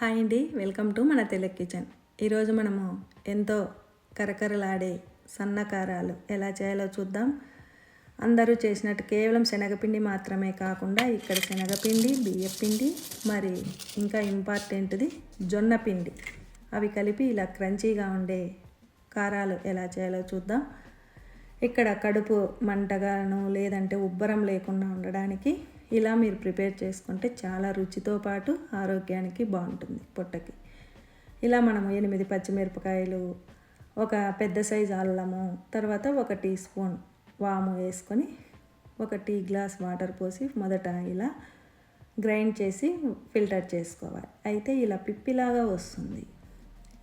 Hi అండి. Welcome to మన Telugu kitchen. ఈరోజు మనము ఎంతో కరకరలాడే సన్నకారాలు ఎలా చేయాలో చూద్దాం. అందరూ చేసినట్టు కేవలం శనగపిండి మాత్రమే కాకుండా ఇక్కడ శనగపిండి బియ్యపిండి మరి ఇంకా ఇంపార్టెంట్ది జొన్న పిండి అవి కలిపి ఇలా క్రంచీగా ఉండే కారాలు ఎలా చేయాలో చూద్దాం. ఇక్కడ కడుపు మంటగాను లేదంటే ఉబ్బరం లేకుండా ఉండడానికి ఇలా మీరు ప్రిపేర్ చేసుకుంటే చాలా రుచితో పాటు ఆరోగ్యానికి బాగుంటుంది పొట్టకి. ఇలా మనము ఎనిమిది పచ్చిమిరపకాయలు ఒక పెద్ద సైజు అల్లము తర్వాత ఒక టీ స్పూన్ వాము వేసుకొని ఒక టీ గ్లాస్ వాటర్ పోసి మొదట ఇలా గ్రైండ్ చేసి ఫిల్టర్ చేసుకోవాలి. అయితే ఇలా పిప్పిలాగా వస్తుంది.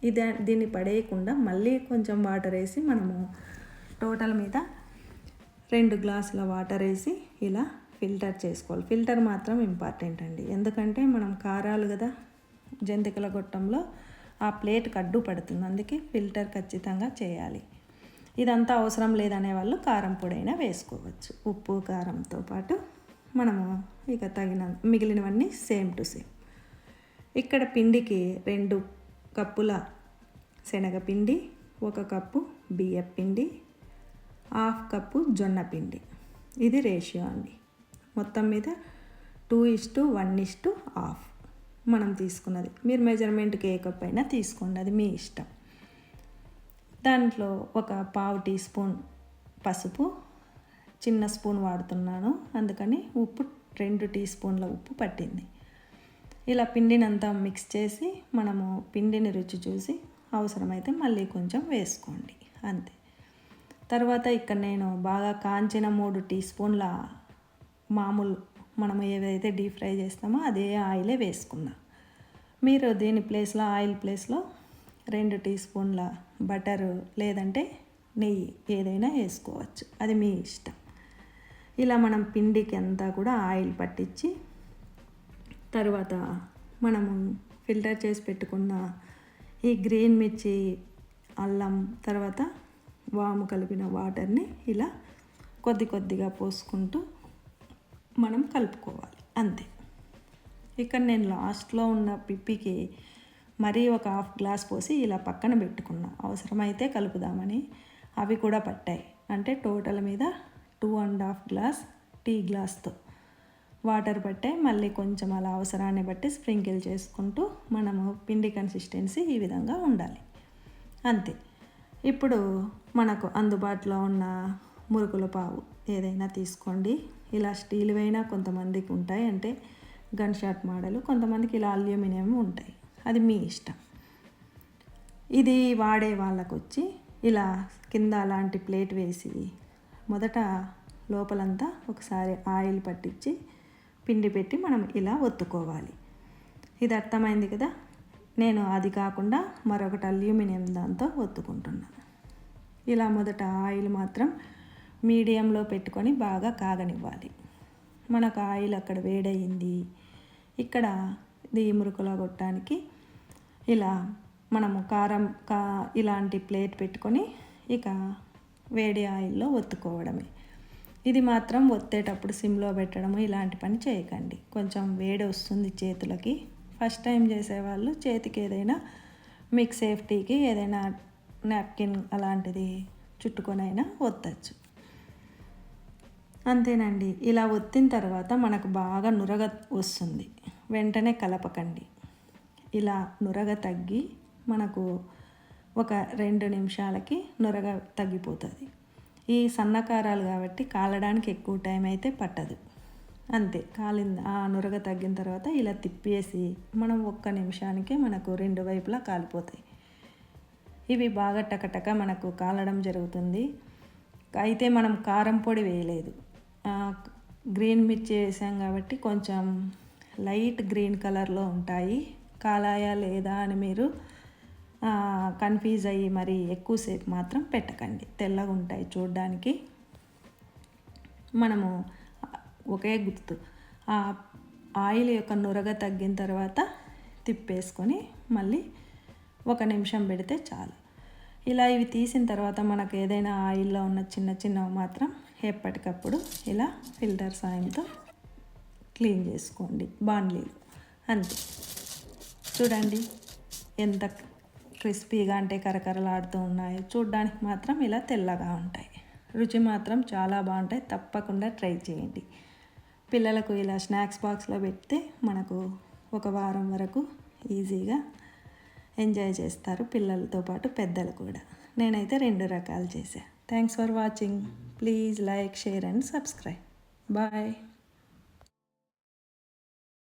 ఇది దీన్ని పడేయకుండా మళ్ళీ కొంచెం వాటర్ వేసి మనము టోటల్ మీద రెండు గ్లాసుల వాటర్ వేసి ఇలా ఫిల్టర్ చేసుకోవాలి. ఫిల్టర్ మాత్రం ఇంపార్టెంట్ అండి. ఎందుకంటే మనం కారాలు కదా జంతికల గొట్టంలో ఆ ప్లేట్కి అడ్డు పడుతుంది. అందుకే ఫిల్టర్ ఖచ్చితంగా చేయాలి. ఇదంతా అవసరం లేదనే వాళ్ళు కారం పొడైనా వేసుకోవచ్చు. ఉప్పు కారంతో పాటు మనము ఇక తగిన మిగిలినవన్నీ సేమ్ టు సేమ్. ఇక్కడ పిండికి రెండు కప్పుల శనగపిండి ఒక కప్పు బియ్య పిండి హాఫ్ కప్పు జొన్న పిండి ఇది రేషియో అండి. మొత్తం మీద two is to one is to half మనం తీసుకున్నది. మీరు మెజర్మెంట్ కేక్ పైన తీసుకోండి అది మీ ఇష్టం. దాంట్లో ఒక పావు టీ స్పూన్ పసుపు చిన్న స్పూన్ వాడుతున్నాను అందుకని ఉప్పు రెండు టీ స్పూన్ల ఉప్పు పట్టింది. ఇలా పిండినంతా మిక్స్ చేసి మనము పిండిని రుచి చూసి అవసరమైతే మళ్ళీ కొంచెం వేసుకోండి అంతే. తర్వాత ఇక్కడ నేను బాగా కాంచిన మూడు టీ స్పూన్ల మామూలు మనం ఏదైతే డీప్ ఫ్రై చేస్తామో అదే ఆయిలే వేసుకుందాం. మీరు దీని ప్లేస్లో ఆయిల్ ప్లేస్లో రెండు టీ స్పూన్ల బటర్ లేదంటే నెయ్యి ఏదైనా వేసుకోవచ్చు. అది మీ ఇష్టం. ఇలా మనం పిండికి అంతా కూడా ఆయిల్ పట్టించి తర్వాత మనము ఫిల్టర్ చేసి పెట్టుకున్న ఈ గ్రీన్ మిర్చి అల్లం తర్వాత వాము కలిపిన వాటర్ని ఇలా కొద్ది కొద్దిగా పోసుకుంటూ మనం కలుపుకోవాలి. అంతే. ఇక్కడ నేను లాస్ట్లో ఉన్న పిప్పికి మరీ ఒక హాఫ్ గ్లాస్ పోసి ఇలా పక్కన పెట్టుకున్నా. అవసరమైతే కలుపుదామని అవి కూడా పట్టాయి. అంటే టోటల్ మీద two and half glass tea గ్లాస్తో వాటర్ పట్టాయి మళ్ళీ కొంచెం అలా అవసరాన్ని బట్టి స్ప్రింకిల్ చేసుకుంటూ మనము పిండి కన్సిస్టెన్సీ ఈ విధంగా ఉండాలి. అంతే. ఇప్పుడు మనకు అందుబాటులో ఉన్న మురుకుల పావు. ఏదైనా తీసుకోండి. ఇలా స్టీల్వైనా అయినా కొంతమందికి ఉంటాయి. అంటే గన్ షాట్ మోడలు కొంతమందికి ఇలా అల్యూమినియం ఉంటాయి. అది మీ ఇష్టం. ఇది వాడే వాళ్ళకు వచ్చి ఇలా కింద అలాంటి ప్లేట్ వేసి మొదట లోపలంతా ఒకసారి ఆయిల్ పట్టించి పిండి పెట్టి మనం ఇలా ఒత్తుకోవాలి. ఇది అర్థమైంది కదా? నేను అది కాకుండా మరొకటి అల్యూమినియం దాంతో ఒత్తుకుంటున్నాను. ఇలా మొదట ఆయిల్ మాత్రం మీడియంలో పెట్టుకొని బాగా కాగనివ్వాలి. మనకు ఆయిల్ అక్కడ వేడయింది. ఇక్కడ ఇది మురుకులా కొట్టడానికి ఇలా మనము కారం కా ఇలాంటి ప్లేట్ పెట్టుకొని ఇక వేడి ఆయిల్లో ఒత్తుకోవడమే. ఇది మాత్రం ఒత్తేటప్పుడు సిమ్లో పెట్టడము ఇలాంటి పని చేయకండి. కొంచెం వేడి వస్తుంది చేతులకి. ఫస్ట్ టైం చేసేవాళ్ళు చేతికి ఏదైనా మీకు సేఫ్టీకి ఏదైనా నాప్కిన్ అలాంటిది చుట్టుకొనైనా ఒత్తచ్చు. అంతేనండి. ఇలా ఒత్తిన తర్వాత మనకు బాగా నురగ వస్తుంది. వెంటనే కలపకండి. ఇలా నురగ తగ్గి మనకు ఒక రెండు నిమిషాలకి నురగ తగ్గిపోతుంది. ఈ సన్నకారాలు కాబట్టి కాలడానికి ఎక్కువ టైం అయితే పట్టదు. అంతే. కాలింది ఆ నురగ తగ్గిన తర్వాత ఇలా తిప్పేసి మనం ఒక్క నిమిషానికే మనకు రెండు వైపులా కాలిపోతాయి. ఇవి బాగా టకటక మనకు కాలడం జరుగుతుంది. అయితే మనం కారం పొడి వేయలేదు. గ్రీన్ మిర్చి వేసాం కాబట్టి కొంచెం లైట్ గ్రీన్ కలర్లో ఉంటాయి. కాలాయా లేదా అని మీరు కన్ఫ్యూజ్ అయ్యి మరి ఎక్కువసేపు మాత్రం పెట్టకండి. తెల్లగా ఉంటాయి చూడడానికి. మనము ఒకే గుర్తు ఆ ఆయిల్ యొక్క నురగ తగ్గిన తర్వాత తిప్పేసుకొని మళ్ళీ ఒక నిమిషం పెడితే చాలు. ఇలా ఇవి తీసిన తర్వాత మనకు ఏదైనా ఆయిల్లో ఉన్న చిన్న చిన్నవి మాత్రం ఎప్పటికప్పుడు ఇలా ఫిల్టర్ సాయంతో క్లీన్ చేసుకోండి. బాండ్లీలు అంతే. చూడండి ఎంత క్రిస్పీగా అంటే కరకరలాడుతూ ఉన్నాయో. చూడ్డానికి మాత్రం ఇలా తెల్లగా ఉంటాయి. రుచి మాత్రం చాలా బాగుంటాయి. తప్పకుండా ట్రై చేయండి. పిల్లలకు ఇలా స్నాక్స్ బాక్స్లో పెడితే మనకు ఒక వారం వరకు ఈజీగా ఎంజాయ్ చేస్తారు పిల్లలతో పాటు పెద్దలు కూడా. నేనైతే రెండు రకాలు చేశాను thanks for watching please like share and subscribe bye